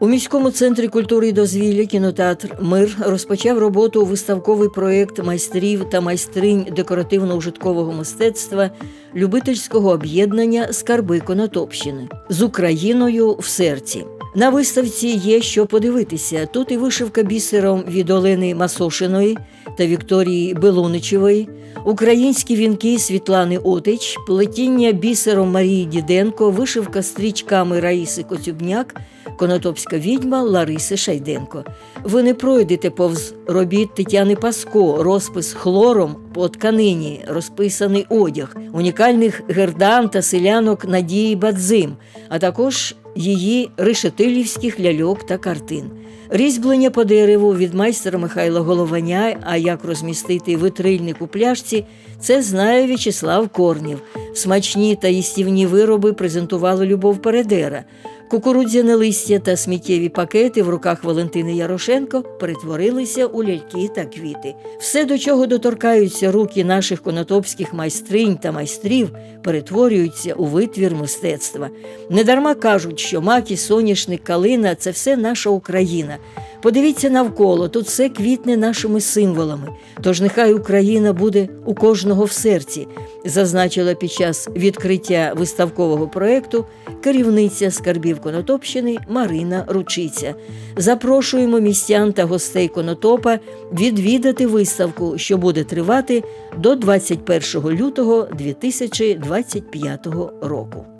У міському центрі культури і дозвілля кінотеатр Мир розпочав роботу виставковий проєкт майстрів та майстринь декоративно-ужиткового мистецтва любительського об'єднання Скарби Конотопщини з Україною в серці. На виставці є що подивитися. Тут і вишивка бісером від Олени Масошиної та Вікторії Белуничевої, українські вінки Світлани Отич, плетіння бісером Марії Діденко, вишивка стрічками Раїси Коцюбняк, конотопська відьма Лариси Шайденко. Ви не пройдете повз робіт Тетяни Паско, розпис хлором по тканині, розписаний одяг, унікальних гердан та селянок Надії Бадзим, а також її решетилівських ляльок та картин. Різьблення по дереву від майстра Михайла Голованя, а як розмістити витрильник у пляшці, це знає В'ячеслав Корнів. Смачні та їстівні вироби презентувала Любов Передера. Кукурудзяне листя та сміттєві пакети в руках Валентини Ярошенко перетворилися у ляльки та квіти. Все, до чого доторкаються руки наших конотопських майстринь та майстрів, перетворюються у витвір мистецтва. Недарма кажуть, що маки, соняшник, калина це все наша Україна. Подивіться навколо, тут все квітне нашими символами. Тож нехай Україна буде у кожного в серці, зазначила під час відкриття виставкового проєкту керівниця скарбів Конотопщини Марина Ручиця. Запрошуємо містян та гостей Конотопа відвідати виставку, що буде тривати до 21 лютого 2025 року.